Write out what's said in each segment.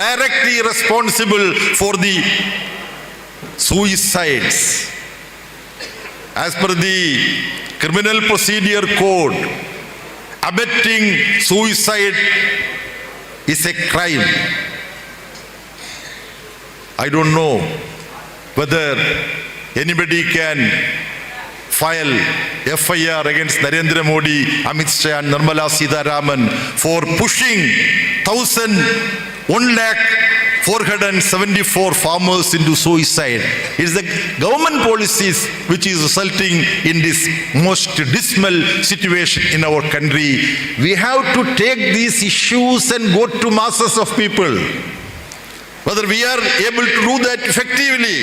directly responsible for the suicides. As per the Criminal Procedure Code, abetting suicide is a crime. I don't know whether anybody can file FIR against Narendra Modi, Amit Shah, and Narmala Sidharaman for pushing thousand 1 lakh 474 farmers into suicide. It is the government policies which is resulting in this most dismal situation in our country. We have to take these issues and go to masses of people. Whether we are able to do that effectively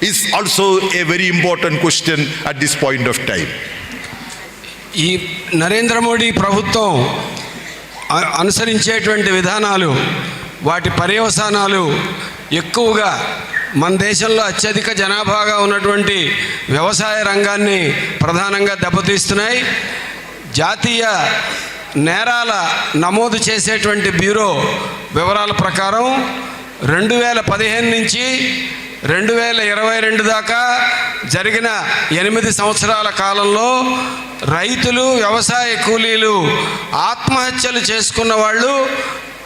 is also a very important question at this point of time. ఈ నరేంద్ర మోడీ ప్రభుత్వం అనుసరించేటువంటి విధానాలు వాటి పర్యవసానాలు ఎక్కువగా మన దేశంలో అత్యధిక జనాభాగా ఉన్నటువంటి వ్యవసాయ రంగాన్ని ప్రధానంగా దెబ్బతీస్తున్నాయి. జాతీయ నేరాల నమోదు చేసేటువంటి బ్యూరో వివరాల ప్రకారం రెండు వేల పదిహేను నుంచి రెండు వేల ఇరవై రెండు దాకా జరిగిన ఎనిమిది సంవత్సరాల కాలంలో రైతులు వ్యవసాయ కూలీలు ఆత్మహత్యలు చేసుకున్న వాళ్ళు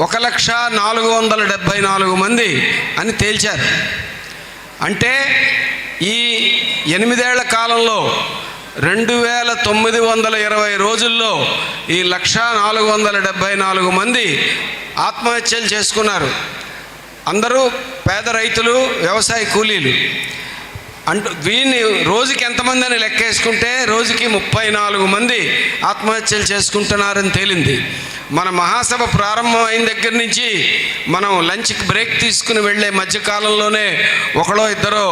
ఒక లక్ష నాలుగు వందల డెబ్భై నాలుగు మంది అని తేల్చారు. అంటే ఈ ఎనిమిదేళ్ళ కాలంలో రెండు వేల తొమ్మిది వందల ఇరవై రోజుల్లో ఈ లక్ష నాలుగు వందల డెబ్భై నాలుగు మంది ఆత్మహత్యలు చేసుకున్నారు. అందరూ పేద రైతులు వ్యవసాయ కూలీలు. అంటూ వీరిని రోజుకి ఎంతమంది అని లెక్కేసుకుంటే రోజుకి ముప్పై నాలుగు మంది ఆత్మహత్యలు చేసుకుంటున్నారని తేలింది. మన మహాసభ ప్రారంభం అయిన దగ్గర నుంచి మనం లంచ్కి బ్రేక్ తీసుకుని వెళ్ళే మధ్యకాలంలోనే ఒకడో ఇద్దరో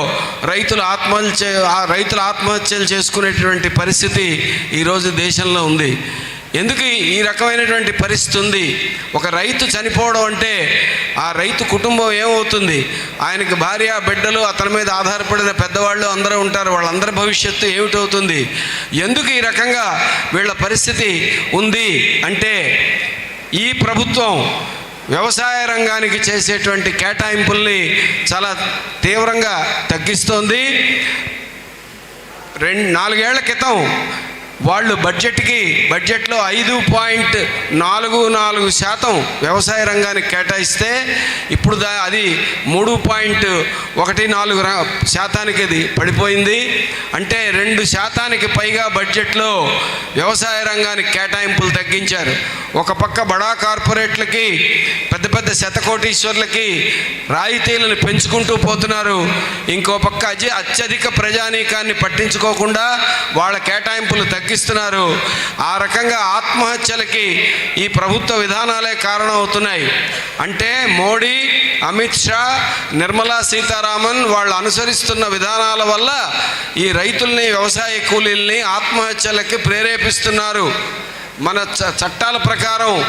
రైతులు ఆత్మహత్య రైతులు ఆత్మహత్యలు చేసుకునేటువంటి పరిస్థితి ఈరోజు దేశంలో ఉంది. ఎందుకు ఈ రకమైనటువంటి పరిస్థితి ఉంది? ఒక రైతు చనిపోవడం అంటే ఆ రైతు కుటుంబం ఏమవుతుంది? ఆయనకి భార్య బిడ్డలు అతని మీద ఆధారపడిన పెద్దవాళ్ళు అందరూ ఉంటారు. వాళ్ళందరి భవిష్యత్తు ఏమిటవుతుంది? ఎందుకు ఈ రకంగా వీళ్ళ పరిస్థితి ఉంది అంటే ఈ ప్రభుత్వం వ్యవసాయ రంగానికి చేసేటువంటి కేటాయింపుల్ని చాలా తీవ్రంగా తగ్గిస్తోంది. రెండు నాలుగేళ్ళ క్రితం వాళ్ళు బడ్జెట్కి బడ్జెట్లో ఐదు పాయింట్ నాలుగు నాలుగు శాతం వ్యవసాయ రంగానికి కేటాయిస్తే ఇప్పుడు దా అది మూడు పాయింట్ ఒకటి నాలుగు శాతానికి అది పడిపోయింది. అంటే రెండు శాతానికి పైగా బడ్జెట్లో వ్యవసాయ రంగానికి కేటాయింపులు తగ్గించారు. ఒక పక్క బడా కార్పొరేట్లకి పెద్ద పెద్ద శతకోటీశ్వర్లకి రాయితీలను పెంచుకుంటూ పోతున్నారు. ఇంకో పక్క అజి అత్యధిక ప్రజానీకాన్ని పట్టించుకోకుండా వాళ్ళ కేటాయింపులు తగ్గిస్తున్నారు. ఆ రకంగా ఆత్మహత్యలకి ఈ ప్రభుత్వ విధానాలే కారణం అవుతున్నాయి అంటే మోడీ అమిత్ షా నిర్మలా సీతారామన్ వాళ్ళు అనుసరిస్తున్న విధానాల వల్ల ఈ రైతుల్ని వ్యవసాయ కూలీల్ని ఆత్మహత్యలకి ప్రేరేపిస్తున్నారు. మన చ- చట్టాల ప్రకారం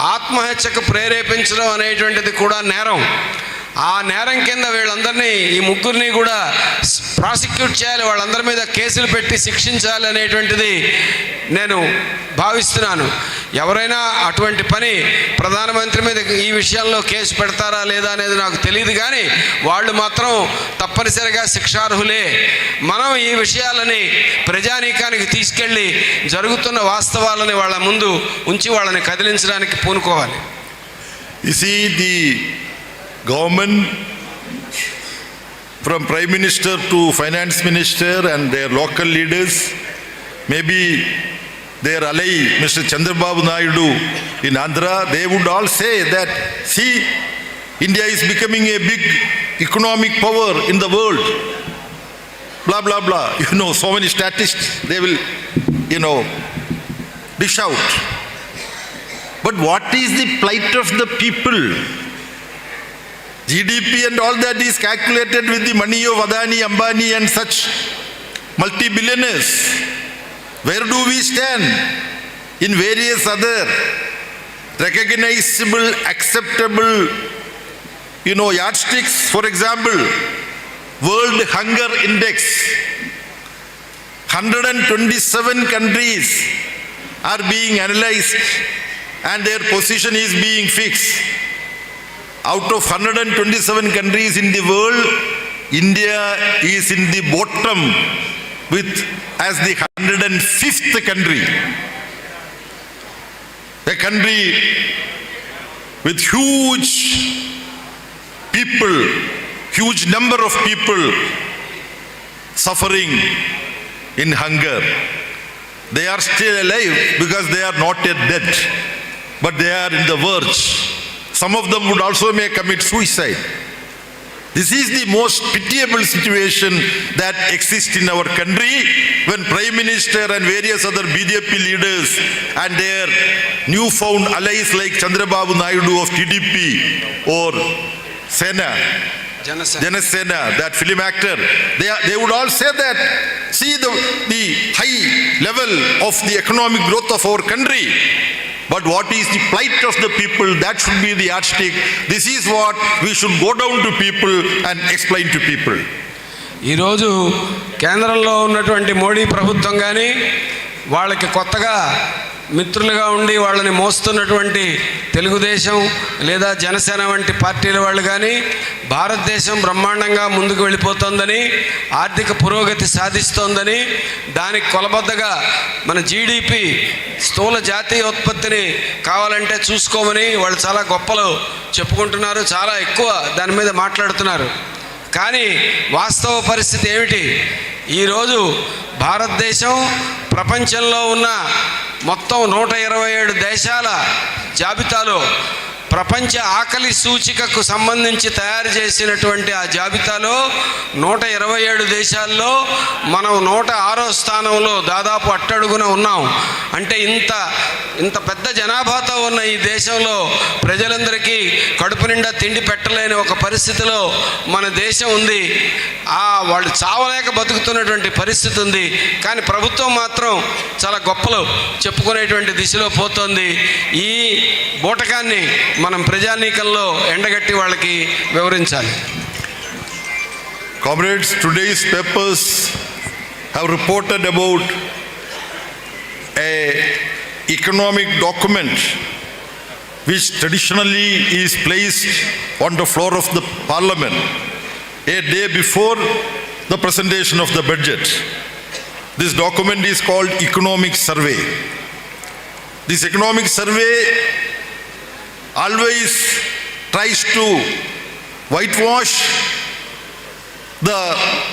ఆత్మహత్యకు ప్రేరేపించడం అనేటువంటిది కూడా నేరం. ఆ నేరం కింద వీళ్ళందరినీ ఈ ముగ్గురిని కూడా ప్రాసిక్యూట్ చేయాలి వాళ్ళందరి మీద కేసులు పెట్టి శిక్షించాలి అనేటువంటిది నేను భావిస్తున్నాను. ఎవరైనా అటువంటి పని ప్రధానమంత్రి మీద ఈ విషయంలో కేసు పెడతారా లేదా అనేది నాకు తెలియదు కానీ వాళ్ళు మాత్రం తప్పనిసరిగా శిక్షార్హులే. మనం ఈ విషయాలని ప్రజానీకానికి తీసుకెళ్ళి జరుగుతున్న వాస్తవాలని వాళ్ళ ముందు ఉంచి వాళ్ళని కదిలించడానికి పూనుకోవాలి. You see, the government from Prime Minister to Finance Minister and local leaders maybe their ally, Mr. Chandrababu Naidu in Andhra, they would all say that, see, India is becoming a big economic power in the world. Blah, blah, blah. You know, so many statistics they will, you know, dish out. But what is the plight of the people? GDP and all that is calculated with the money of Adani, Ambani and such multi-billionaires. Where do we stand in various other recognizable, acceptable, you know, yardsticks? For example, World Hunger Index. 127 countries are being analyzed and their position is being fixed. out of 127 countries in the world, India is in the bottom with as the 105th country. A country with huge people, huge number of people suffering in hunger. They are still alive because they are not yet dead, but they are in the verge. Some of them would also may commit suicide. This is the most pitiable situation that exists in our country when Prime Minister and various other BJP leaders and their newfound allies like Chandrababu Naidu of TDP or Sena Janasena, that film actor, they, are, they would all say that, see the, the high level of the economic growth of our country. But what is the plight of the people, that should be the yardstick. This is what we should go down to people and explain to people. ఈరోజు కేంద్రంలో ఉన్నటువంటి మోడీ ప్రభుత్వం కానీ వాళ్ళకి కొత్తగా మిత్రులుగా ఉండి వాళ్ళని మోస్తున్నటువంటి తెలుగుదేశం లేదా జనసేన వంటి పార్టీల వాళ్ళు కానీ భారతదేశం బ్రహ్మాండంగా ముందుకు వెళ్ళిపోతోందని ఆర్థిక పురోగతి సాధిస్తోందని దానికి కొలబద్దగా మన జీడిపి స్థూల జాతీయ ఉత్పత్తిని కావాలంటే చూసుకోమని వాళ్ళు చాలా గొప్పలు చెప్పుకుంటున్నారు చాలా ఎక్కువ దాని మీద మాట్లాడుతున్నారు. కానీ వాస్తవ పరిస్థితి ఏమిటి? ఈరోజు భారతదేశం ప్రపంచంలో ఉన్న మొత్తం నూట ఇరవై ఏడు దేశాల జాబితాలో ప్రపంచ ఆకలి సూచికకు సంబంధించి తయారు చేసినటువంటి ఆ జాబితాలో నూట ఇరవై ఏడు దేశాల్లో మనం నూట ఆరో స్థానంలో దాదాపు అట్టడుగున ఉన్నాం. అంటే ఇంత ఇంత పెద్ద జనాభాతో ఉన్న ఈ దేశంలో ప్రజలందరికీ కడుపు నిండా తిండి పెట్టలేని ఒక పరిస్థితిలో మన దేశం ఉంది. ఆ వాళ్ళు చావలేక బతుకుతున్నటువంటి పరిస్థితి ఉంది. కానీ ప్రభుత్వం మాత్రం చాలా గొప్పలు చెప్పుకునేటువంటి దిశలో పోతోంది. ఈ బూటకాన్ని మనం ప్రజానీకంలో ఎండగట్టి వాళ్ళకి వివరించాలి. Comrades today's papers have reported about a economic document which traditionally is placed on the floor of the parliament a day before the presentation of the budget. This document is called economic survey. This economic survey always tries to whitewash the